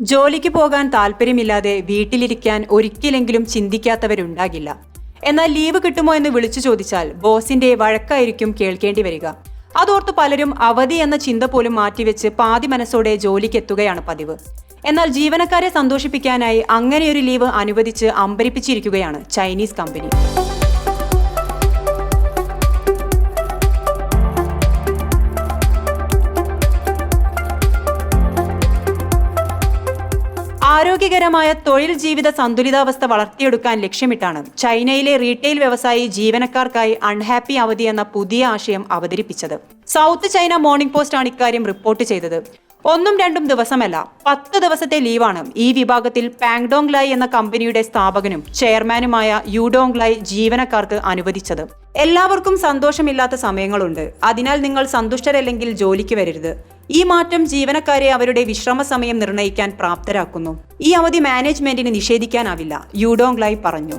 ജോലിക്ക് പോകാൻ താല്പര്യമില്ലാതെ വീട്ടിലിരിക്കാൻ ഒരിക്കലെങ്കിലും ചിന്തിക്കാത്തവരുണ്ടാകില്ല. എന്നാൽ ലീവ് കിട്ടുമോ എന്ന് വിളിച്ചു ചോദിച്ചാൽ ബോസിന്റെ വഴക്കായിരിക്കും കേൾക്കേണ്ടി വരിക. അതോർത്ത് പലരും അവധി എന്ന ചിന്ത പോലും മാറ്റിവെച്ച് പാതി മനസ്സോടെ ജോലിക്കെത്തുകയാണ് പതിവ്. എന്നാൽ ജീവനക്കാരെ സന്തോഷിപ്പിക്കാനായി അങ്ങനെയൊരു ലീവ് അനുവദിച്ച് അമ്പരിപ്പിച്ചിരിക്കുകയാണ് ചൈനീസ് കമ്പനി. ആരോഗ്യകരമായ തൊഴിൽ ജീവിത സന്തുലിതാവസ്ഥ വളർത്തിയെടുക്കാൻ ലക്ഷ്യമിട്ടാണ് ചൈനയിലെ റീറ്റെയിൽ വ്യവസായി ജീവനക്കാർക്കായി അൺഹാപ്പി അവധി എന്ന പുതിയ ആശയം അവതരിപ്പിച്ചത്. സൗത്ത് ചൈന മോർണിംഗ് പോസ്റ്റ് ആണ് ഇക്കാര്യം റിപ്പോർട്ട് ചെയ്തത്. ഒന്നും രണ്ടും ദിവസമല്ല പത്ത് ദിവസത്തെ ലീവാണ് ഈ വിഭാഗത്തിൽ പാങ്ഡോങ് ലൈ എന്ന കമ്പനിയുടെ സ്ഥാപകനും ചെയർമാനുമായ യുഡോങ് ലൈ ജീവനക്കാർക്ക് അനുവദിച്ചത്. എല്ലാവർക്കും സന്തോഷമില്ലാത്ത സമയങ്ങളുണ്ട്. അതിനാൽ നിങ്ങൾ സന്തുഷ്ടരല്ലെങ്കിൽ ജോലിക്ക് വരരുത്. ഈ മാറ്റം ജീവനക്കാരെ അവരുടെ വിശ്രമ സമയം നിർണയിക്കാൻ പ്രാപ്തരാക്കുന്നു. ഈ അവധി മാനേജ്മെന്റിന് നിഷേധിക്കാനാവില്ല ലൈ പറഞ്ഞു.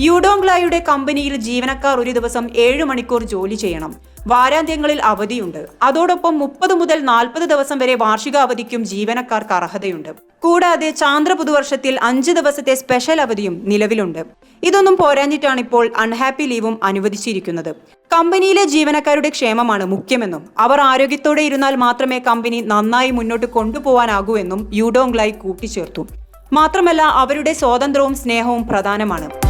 യുഡോങ്ലായുടെ കമ്പനിയിൽ ജീവനക്കാർ ഒരു ദിവസം ഏഴ് മണിക്കൂർ ജോലി ചെയ്യണം. വാരാന്ത്യങ്ങളിൽ അവധിയുണ്ട്. അതോടൊപ്പം മുപ്പത് മുതൽ നാൽപ്പത് ദിവസം വരെ വാർഷിക അവധിക്കും ജീവനക്കാർക്ക് അർഹതയുണ്ട്. കൂടാതെ ചാന്ദ്ര പുതുവർഷത്തിൽ അഞ്ച് ദിവസത്തെ സ്പെഷ്യൽ അവധിയും നിലവിലുണ്ട്. ഇതൊന്നും പോരാഞ്ഞിട്ടാണ് ഇപ്പോൾ അൺഹാപ്പി ലീവും അനുവദിച്ചിരിക്കുന്നത്. കമ്പനിയിലെ ജീവനക്കാരുടെ ക്ഷേമമാണ് മുഖ്യമെന്നും അവർ ആരോഗ്യത്തോടെ ഇരുന്നാൽ മാത്രമേ കമ്പനി നന്നായി മുന്നോട്ട് കൊണ്ടുപോകാനാകൂ എന്നും യുഡോങ്ലായി കൂട്ടിച്ചേർത്തു. മാത്രമല്ല അവരുടെ സ്വാതന്ത്ര്യവും സ്നേഹവും പ്രധാനമാണ്.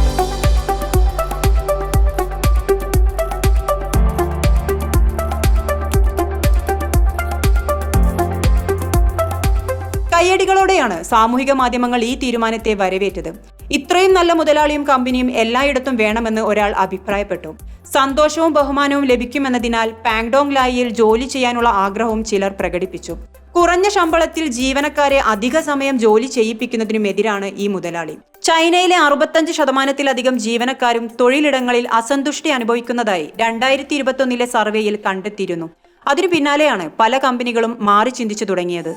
കയ്യടികളോടെയാണ് സാമൂഹിക മാധ്യമങ്ങൾ ഈ തീരുമാനത്തെ വരവേറ്റത്. ഇത്രയും നല്ല മുതലാളിയും കമ്പനിയും എല്ലായിടത്തും വേണമെന്ന് ഒരാൾ അഭിപ്രായപ്പെട്ടു. സന്തോഷവും ബഹുമാനവും ലഭിക്കുമെന്നതിനാൽ പാങ്ഡോങ് ലായിയിൽ ജോലി ചെയ്യാനുള്ള ആഗ്രഹവും ചിലർ പ്രകടിപ്പിച്ചു. കുറഞ്ഞ ശമ്പളത്തിൽ ജീവനക്കാരെ അധിക സമയം ജോലി ചെയ്യിപ്പിക്കുന്നതിനുമെതിരാണ് ഈ മുതലാളി. ചൈനയിലെ അറുപത്തഞ്ച് ശതമാനത്തിലധികം ജീവനക്കാരും തൊഴിലിടങ്ങളിൽ അസന്തുഷ്ടി അനുഭവിക്കുന്നതായി രണ്ടായിരത്തി ഇരുപത്തൊന്നിലെ സർവേയിൽ കണ്ടെത്തിയിരുന്നു. അതിനു പിന്നാലെയാണ് പല കമ്പനികളും മാറി ചിന്തിച്ചു തുടങ്ങിയത്.